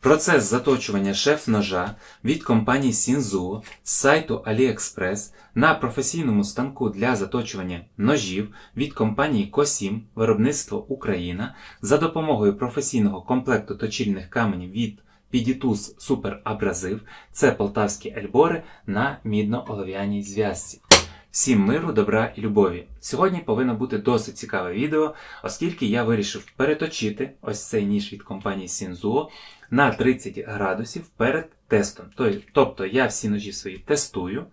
Процес заточування шеф-ножа від компанії Sinzuo з сайту AliExpress на професійному станку для заточування ножів від компанії Косім виробництво Україна за допомогою професійного комплекту точильних каменів від Piditus Super Абразив це полтавські ельбори на мідно-олов'яній зв'язці. Всім миру, добра і любові. Сьогодні повинно бути досить цікаве відео, оскільки я вирішив переточити ось цей ніж від компанії Sinzuo на 30 градусів перед тестом. Тобто я всі ножі свої тестую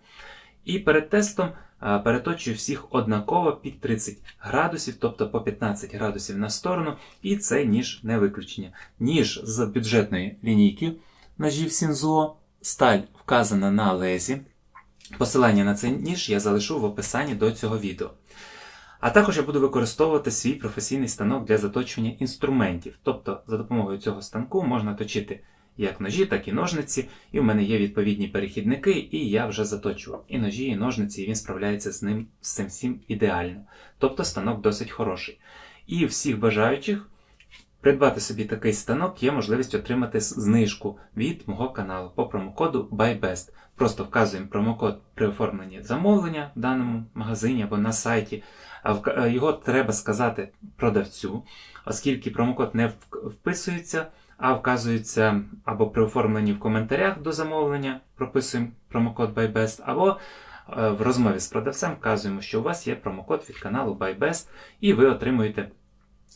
і перед тестом переточую всіх однаково під 30 градусів, тобто по 15 градусів на сторону, і цей ніж не виключення. Ніж з бюджетної лінійки ножів Sinzuo, сталь вказана на лезі. Посилання на цей ніж я залишу в описанні до цього відео. А також я буду використовувати свій професійний станок для заточування інструментів. Тобто, за допомогою цього станку можна точити як ножі, так і ножниці. І в мене є відповідні перехідники, і я вже заточував і ножі, і ножниці, і він справляється з ним з всім ідеально. Тобто станок досить хороший. І всіх бажаючих придбати собі такий станок є можливість отримати знижку від мого каналу по промокоду BuyBest. Просто вказуємо промокод при оформленні замовлення в даному магазині або на сайті. А е, Його треба сказати продавцю, оскільки промокод не вписується, а вказується або при оформленні в коментарях до замовлення, прописуємо промокод BuyBest, або е, в розмові з продавцем вказуємо, що у вас є промокод від каналу BuyBest, і ви отримуєте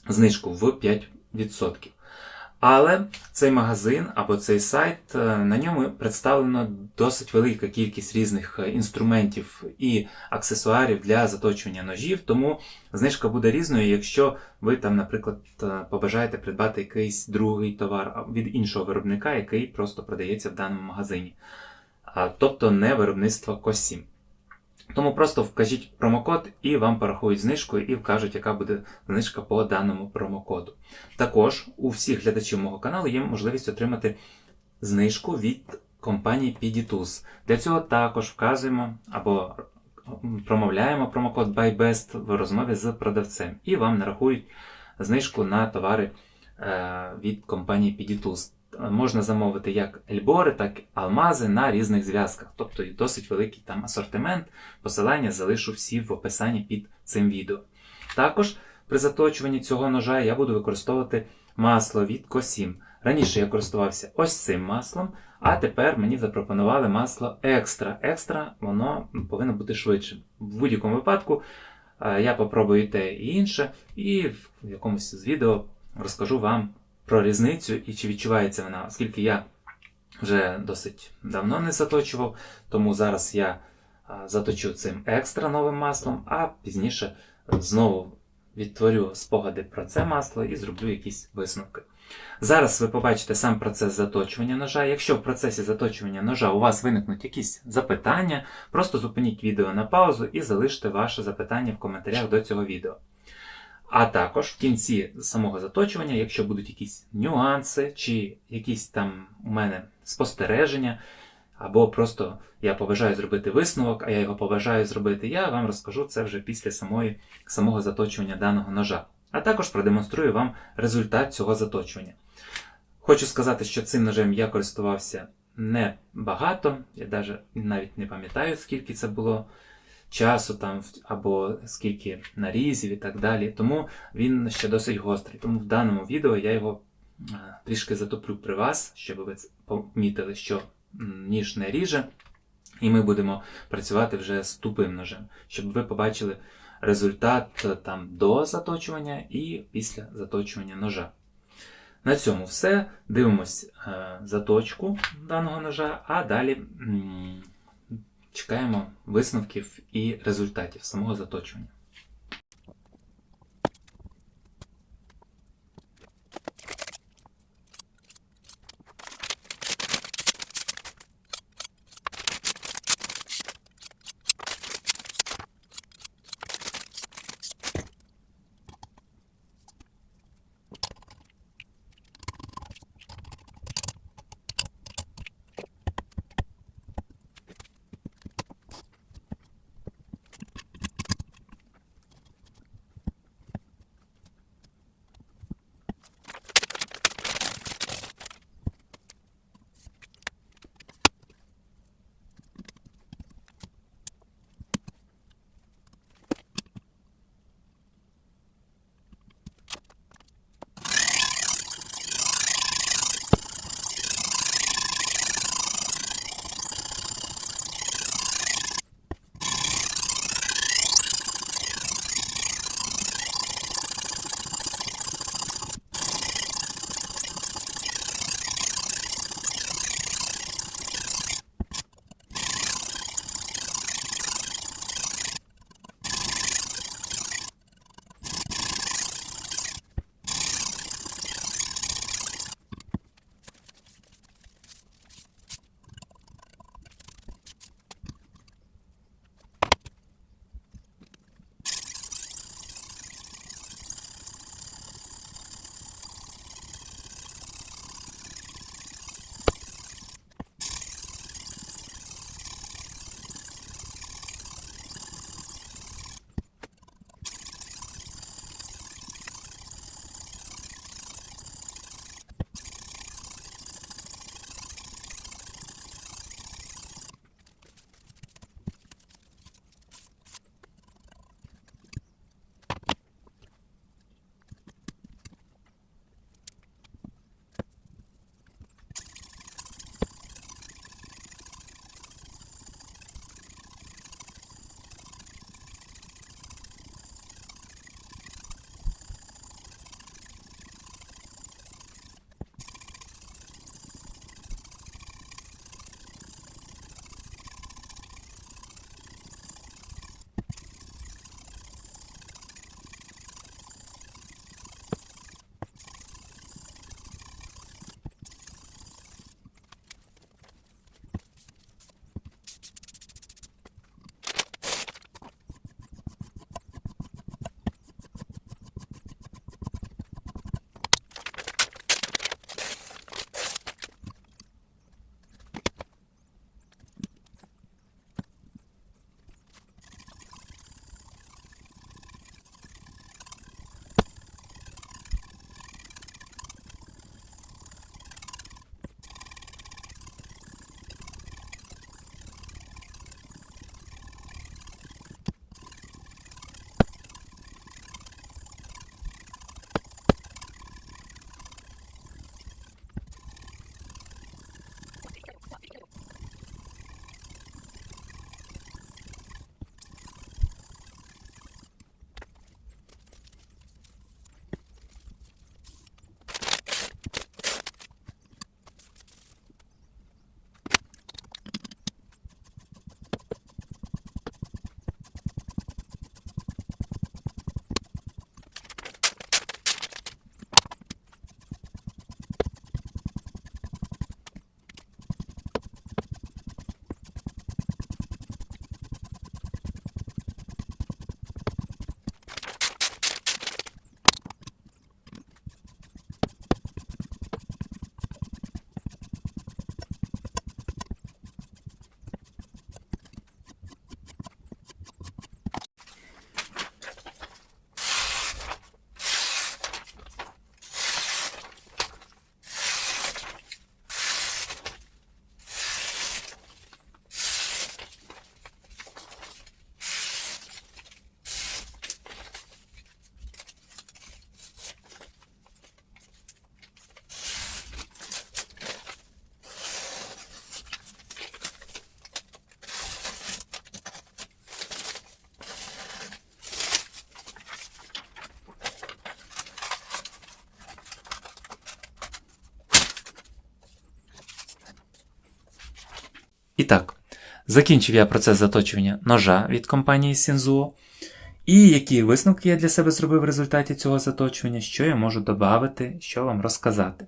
знижку в 5%. Але цей магазин або цей сайт, е, на ньому представлено досить велика кількість різних е, інструментів і аксесуарів для заточування ножів, тому знижка буде різною, якщо ви там, наприклад, е, побажаєте придбати якийсь другий товар від іншого виробника, який просто продається в даному магазині. Тобто не виробництво Косім. Тому просто вкажіть промокод і вам порахують знижку і вкажуть, яка буде знижка по даному промокоду. Також у всіх глядачів мого каналу є можливість отримати знижку від компанії Piditus. Для цього також вказуємо або промовляємо промокод BuyBest в розмові з продавцем, і вам нарахують знижку на товари е, від компанії Piditus. Е, Можна замовити як ельбори, так і алмази на різних зв'язках, тобто досить великий там асортимент. Посилання залишу всі в описанні під цим відео. Також при заточуванні цього ножа я буду використовувати масло від Косім. Раніше я користувався ось цим маслом, а тепер мені запропонували масло екстра. Екстра воно повинно бути швидшим. В будь-якому випадку е, я попробую те і інше, і в якомусь з відео розкажу вам про різницю і чи відчувається вона, оскільки я вже досить давно не заточував, тому зараз я заточу цим екстра новим маслом, а пізніше е, знову відтворю спогади про це масло і зроблю якісь висновки. Зараз ви побачите сам процес заточування ножа. Якщо в процесі заточування ножа у вас виникнуть якісь запитання, просто зупиніть відео на паузу і залиште ваше запитання в коментарях до цього відео. А також в кінці самого заточування, якщо будуть якісь нюанси, чи якісь там у мене спостереження, або просто я побажаю зробити висновок, а я його побажаю зробити, я вам розкажу це вже після самої, самого заточування даного ножа. А також продемонструю вам результат цього заточування. Хочу сказати, що цим ножем я користувався не багато, я навіть не пам'ятаю, скільки це було часу там, або скільки нарізів і так далі. Тому він ще досить гострий. Тому в даному відео я його е, трішки затоплю при вас, щоб ви помітили, що ніж не ріже, і ми будемо працювати вже з тупим ножем, щоб ви побачили результат е, там до заточування і після заточування ножа. На цьому все. Дивимось е, заточку даного ножа, а далі чекаємо висновків і результатів самого заточування. Закінчив я процес заточування ножа від компанії Sinzuo. І які висновки я для себе зробив в результаті цього заточування, що я можу додати, що вам розказати.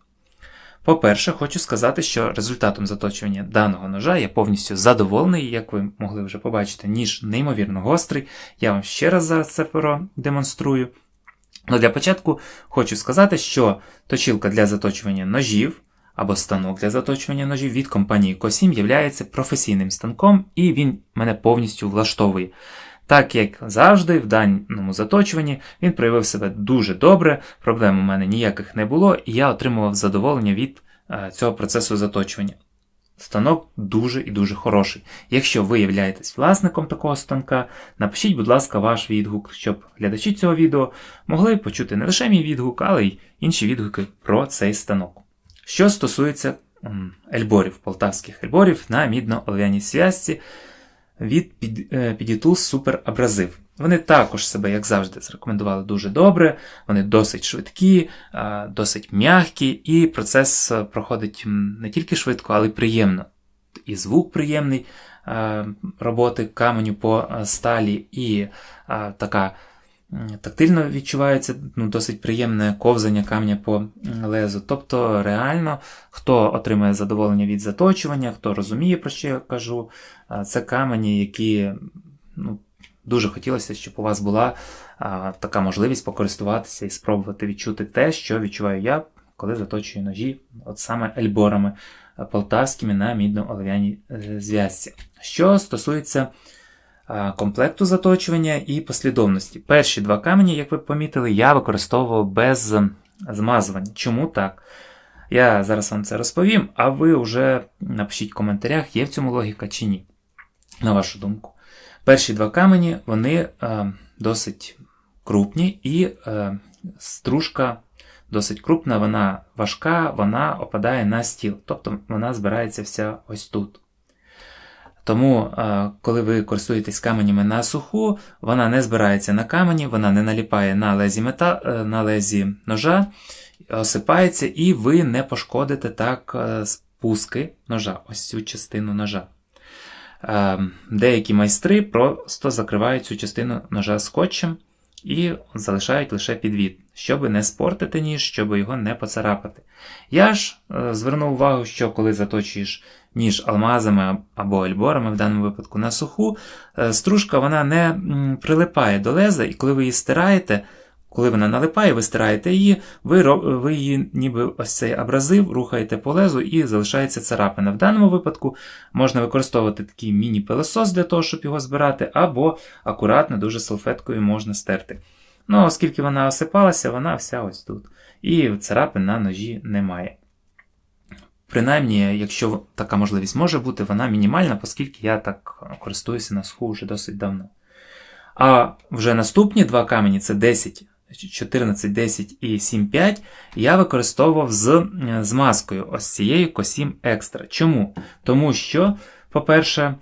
По-перше, хочу сказати, що результатом заточування даного ножа я повністю задоволений, як ви могли вже побачити, ніж неймовірно гострий. Я вам ще раз зараз це продемонструю. Ну, для початку хочу сказати, що точилка для заточування ножів або станок для заточування ножів від компанії Косім є професійним станком, і він мене повністю влаштовує. Так як завжди, в даному заточуванні він проявив себе дуже добре, проблем у мене ніяких не було, і я отримував задоволення від е, цього процесу заточування. Станок дуже і дуже хороший. Якщо ви являєтесь власником такого станка, напишіть, будь ласка, ваш відгук, щоб глядачі цього відео могли почути не лише мій відгук, але й інші відгуки про цей станок. Що стосується ельборів, полтавських ельборів на мідно-олов'яній зв'язці від Підітулс Super Abrasive. Вони також себе, як завжди, зрекомендували дуже добре, вони досить швидкі, досить м'які, і процес е, проходить не тільки швидко, але й приємно. І звук приємний роботи каменю по сталі, і така тактильно відчувається ну, досить приємне ковзання камня по лезу. Тобто, реально, хто отримує задоволення від заточування, хто розуміє, про що я кажу, це камені, які ну, дуже хотілося, щоб у вас була а, така можливість покористуватися і спробувати відчути те, що відчуваю я, коли заточую ножі, от саме ельборами полтавськими на мідно-олов'яній е, зв'язці. Що стосується комплекту заточування і послідовності. Перші два камені, як ви помітили, я використовував без змазування. Чому так? Я зараз вам це розповім, а ви вже напишіть в коментарях, є в цьому логіка чи ні, на вашу думку. Перші два камені вони е, досить крупні, і е, стружка досить крупна, вона важка, вона опадає на стіл, тобто вона збирається вся ось тут. Тому, е, коли ви користуєтесь каменями на суху, вона не збирається на камені, вона не наліпає на лезі, мета, е, на лезі ножа, осипається, і ви не пошкодите так е, спуски ножа, ось цю частину ножа. Деякі майстри просто закривають цю частину ножа скотчем і залишають лише підвід, щоб не спортити ніж, щоб його не поцарапати. Я ж звернув увагу, що коли заточуєш ніж алмазами або ельборами, в даному випадку на суху, е, стружка вона не прилипає до леза, і коли ви її стираєте, коли вона налипає, ви стираєте її, ви ви її ніби ось цей абразив рухаєте по лезу і залишається царапина. В даному випадку можна використовувати такий міні-пилосос для того, щоб його збирати, або акуратно, дуже салфеткою можна стерти. Ну, оскільки вона осипалася, вона вся ось тут. І царапин на ножі немає. Принаймні, якщо така можливість може бути, вона мінімальна, оскільки я так користуюся на сху вже досить давно. А вже наступні два камені це 10 14, 10 і 7,5 я використовував з змазкою ось цією Косім Екстра. Чому? Тому що, по-перше,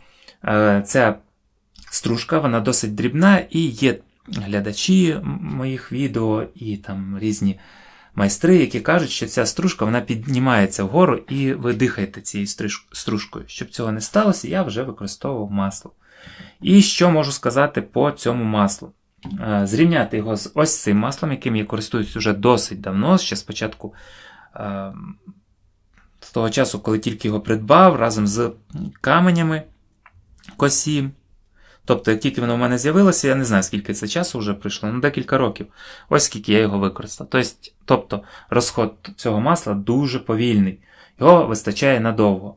е, ця стружка вона досить дрібна і є глядачі моїх відео і там різні майстри, які кажуть, що ця стружка вона піднімається вгору і ви дихаєте цією стружкою. Щоб цього не сталося, я вже використовував масло. І що можу сказати по цьому маслу? Е, зрівняти його з ось цим маслом, яким я користуюсь вже досить давно, ще спочатку е, з того часу, коли тільки його придбав, разом з каменями косі. Тобто, як тільки воно в мене з'явилося, я не знаю, скільки це часу вже пройшло, ну декілька років. Ось скільки я його використав. Тобто, розход цього масла дуже повільний. Його вистачає надовго.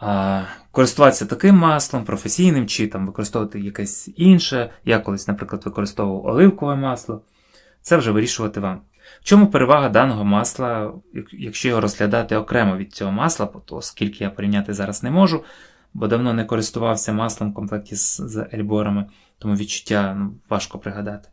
А, Користуватися таким маслом, професійним, чи там використовувати якесь інше. Я колись, наприклад, використовував оливкове масло. Це вже вирішувати вам. В чому перевага даного масла, якщо його розглядати окремо від цього масла, оскільки я порівняти зараз не можу, бо давно не користувався маслом в комплекті з, з ельборами, тому відчуття ну, важко пригадати.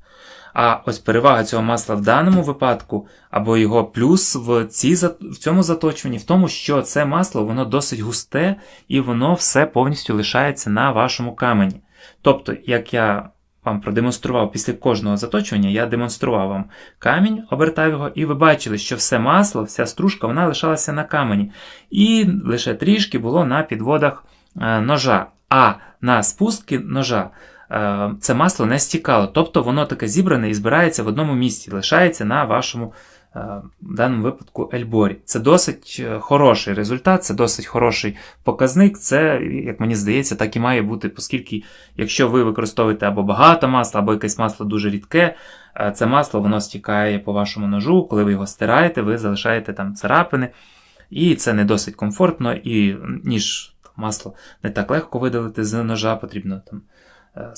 А ось перевага цього масла в даному випадку, або його плюс в цій, в цьому заточуванні, в тому, що це масло воно досить густе і воно все повністю лишається на вашому камені. Тобто, як я вам продемонстрував після кожного заточування, я демонстрував вам камінь, обертав його, і ви бачили, що все масло, вся стружка вона лишалася на камені. І лише трішки було на підводах ножа, а на спустки ножа е, це масло не стікало. Тобто воно таке зібране і збирається в одному місці, лишається на вашому, е, в даному випадку, ельборі. Це досить е, хороший результат, це досить хороший показник. Це, як мені здається, так і має бути, оскільки, якщо ви використовуєте або багато масла, або якесь масло дуже рідке, е, це масло воно стікає по вашому ножу, коли ви його стираєте, ви залишаєте там царапини. І це не досить комфортно, і ніж масло не так легко видалити з ножа, потрібно там е,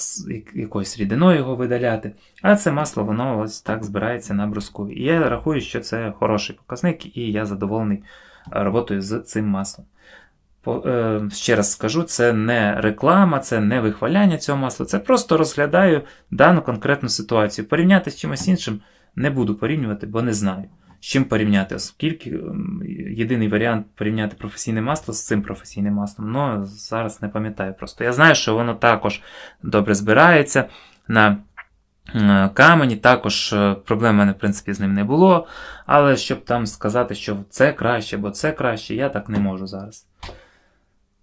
якоюсь рідиною його видаляти. А це масло, воно ось так збирається на бруску. І я рахую, що це хороший показник, і я задоволений е, роботою з цим маслом. Е, ще раз скажу, це не реклама, це не вихваляння цього масла, це просто розглядаю дану конкретну ситуацію. Порівняти з чимось іншим не буду порівнювати, бо не знаю. З чим порівняти, оскільки ем, єдиний варіант порівняти професійне масло з цим професійним маслом, ну зараз не пам'ятаю просто. Я знаю, що воно також добре збирається на е, камені, також е, проблем в мене, в принципі, з ним не було. Але щоб там сказати, що це краще або це краще, я так не можу зараз.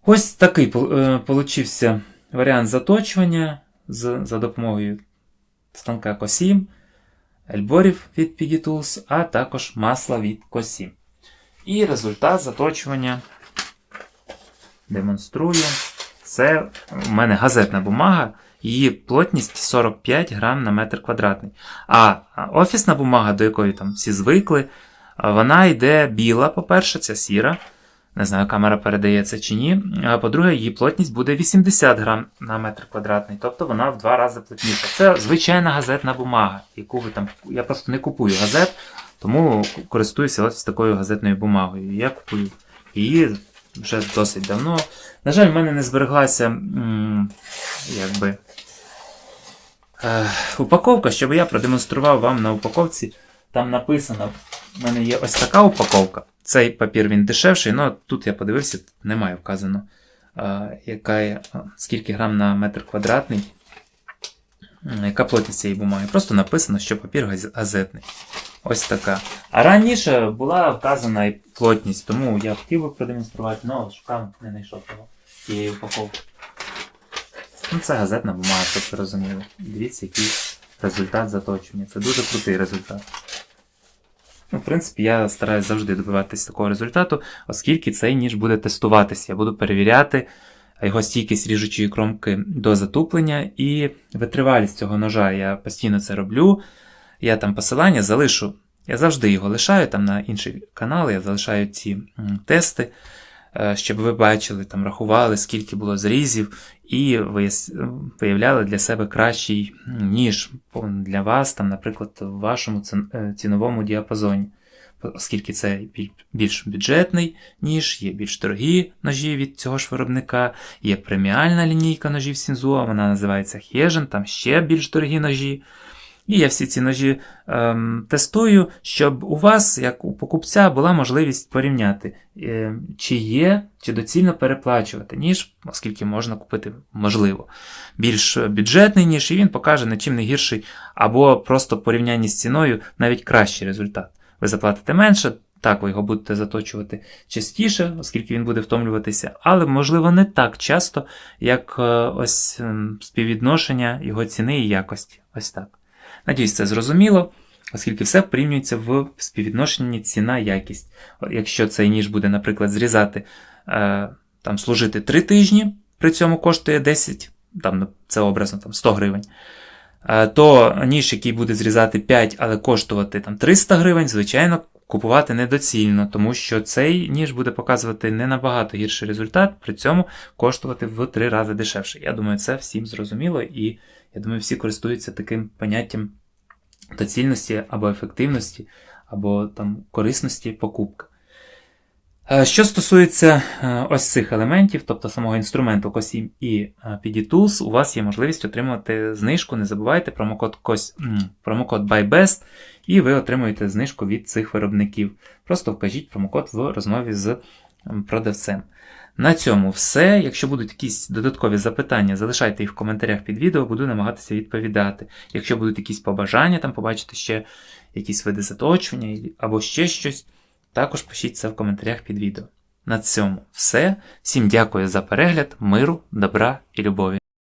Ось такий е, получився варіант заточування за допомогою станка Косім, ельборів від PD Tools, а також масла від Косім. І результат заточування демонструю. Це у мене газетна бумага, її плотність 45 грам на метр квадратний. А офісна бумага, до якої там всі звикли, вона йде біла, по-перше, це сіра. Не знаю, камера передає це чи ні. По-друге, її плотність буде 80 грам на метр квадратний, тобто вона в два рази плотніша. Це звичайна газетна бумага, яку ви там. Я просто не купую газет, тому користуюся ось такою газетною бумагою. Я купую її вже досить давно. На жаль, в мене не збереглася якби, е, упаковка, щоб я продемонстрував вам на упаковці. Там написано, в мене є ось така упаковка. Цей папір він дешевший, але тут я подивився, немає вказано, яка є, скільки грам на метр квадратний, яка плотність цієї бумаги. Просто написано, що папір газетний. Ось така. А раніше була вказана і плотність, тому я хотів би продемонструвати, але шукав, не знайшов того тієї упаковки. Ну, це газетна бумага, щоб ви розуміли. Дивіться, який результат заточення. Це дуже крутий результат. Ну, в принципі, я стараюсь завжди добиватися такого результату, оскільки цей ніж буде тестуватися. Я буду перевіряти його стійкість ріжучої кромки до затуплення і витривалість цього ножа. Я постійно це роблю. Я там посилання залишу. Я завжди його лишаю там на інший канал, я залишаю ці тести, щоб ви бачили, там рахували, скільки було зрізів, і виявляли для себе кращий ніж для вас, там, наприклад, в вашому е, ціновому діапазоні. Оскільки це більш бюджетний ніж, є більш дорогі ножі від цього ж виробника, є преміальна лінійка ножів Сінзуа, вона називається Хежен, там ще більш дорогі ножі. І я всі ці ножі ем, тестую, щоб у вас, як у покупця, була можливість порівняти, е, чи є, чи доцільно переплачувати, ніж, оскільки можна купити, можливо, більш бюджетний ніж, і він покаже на чим не гірший, або просто порівнянні з ціною навіть кращий результат. Ви заплатите менше, так, ви його будете заточувати частіше, оскільки він буде втомлюватися, але, можливо, не так часто, як е, ось ем, співвідношення його ціни і якості. Ось так. Надіюсь, це зрозуміло, оскільки все порівнюється в співвідношенні ціна-якість. Якщо цей ніж буде, наприклад, зрізати, е, там, служити 3 тижні, при цьому коштує 10, там, це образно там, 100 гривень, е, то ніж, який буде зрізати 5, але коштувати там, 300 гривень, звичайно, купувати недоцільно, тому що цей ніж буде показувати не набагато гірший результат, при цьому коштувати в 3 рази дешевше. Я думаю, це всім зрозуміло, і я думаю, всі користуються таким поняттям доцільності або ефективності, або там корисності покупки. Е, Що стосується е, ось цих елементів, тобто самого інструменту COSIM і е, PD Tools, у вас є можливість отримати знижку. Не забувайте промокод, COS, промокод BuyBest, і ви отримуєте знижку від цих виробників. Просто вкажіть промокод в розмові з продавцем. На цьому все. Якщо будуть якісь додаткові запитання, залишайте їх в коментарях під відео, буду намагатися відповідати. Якщо будуть якісь побажання, там побачити ще якісь види заточення або ще щось, також пишіть це в коментарях під відео. На цьому все. Всім дякую за перегляд, миру, добра і любові.